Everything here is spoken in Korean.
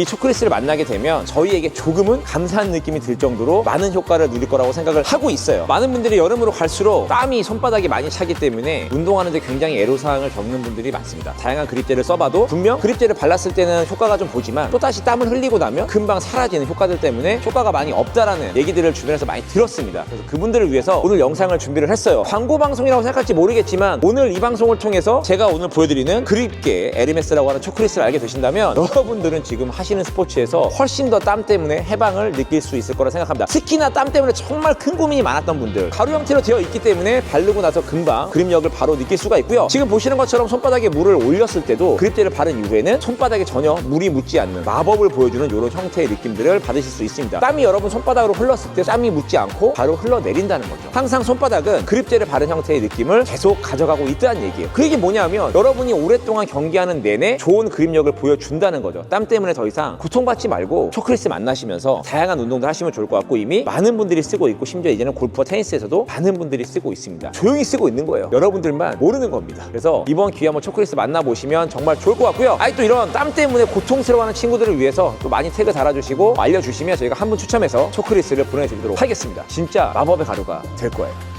이 초크리스를 만나게 되면 저희에게 조금은 감사한 느낌이 들 정도로 많은 효과를 누릴 거라고 생각을 하고 있어요. 많은 분들이 여름으로 갈수록 땀이 손바닥에 많이 차기 때문에 운동하는데 굉장히 애로사항을 겪는 분들이 많습니다. 다양한 그립제를 써봐도 분명 그립제를 발랐을 때는 효과가 좀 보지만 또다시 땀을 흘리고 나면 금방 사라지는 효과들 때문에 효과가 많이 없다라는 얘기들을 주변에서 많이 들었습니다. 그래서 그분들을 위해서 오늘 영상을 준비를 했어요. 광고 방송이라고 생각할지 모르겠지만 오늘 이 방송을 통해서 제가 오늘 보여드리는 그립계 에르메스라고 하는 초크리스를 알게 되신다면 여러분들은 지금 하시 는 스포츠에서 훨씬 더 땀 때문에 해방을 느낄 수 있을 거라 생각합니다. 특히나 땀 때문에 정말 큰 고민이 많았던 분들 가루 형태로 되어 있기 때문에 바르고 나서 금방 그립력을 바로 느낄 수가 있고요. 지금 보시는 것처럼 손바닥에 물을 올렸을 때도 그립제를 바른 이후에는 손바닥에 전혀 물이 묻지 않는 마법을 보여주는 이런 형태의 느낌들을 받으실 수 있습니다. 땀이 여러분 손바닥으로 흘렀을 때 땀이 묻지 않고 바로 흘러내린다는 거죠. 항상 손바닥은 그립제를 바른 형태의 느낌을 계속 가져가고 있다는 얘기예요. 그 얘기 뭐냐면 여러분이 오랫동안 경기하는 내내 좋은 그립력을 보여준다는 거죠. 땀 때문에 더 이상 고통받지 말고 초크리스 만나시면서 다양한 운동들 하시면 좋을 것 같고 이미 많은 분들이 쓰고 있고 심지어 이제는 골프와 테니스에서도 많은 분들이 쓰고 있습니다. 조용히 쓰고 있는 거예요. 여러분들만 모르는 겁니다. 그래서 이번 기회 한번 초크리스 만나보시면 정말 좋을 것 같고요. 아니 또 이런 땀 때문에 고통스러워하는 친구들을 위해서 또 많이 태그 달아주시고 알려주시면 저희가 한 분 추첨해서 초크리스를 보내드리도록 하겠습니다. 진짜 마법의 가루가 될 거예요.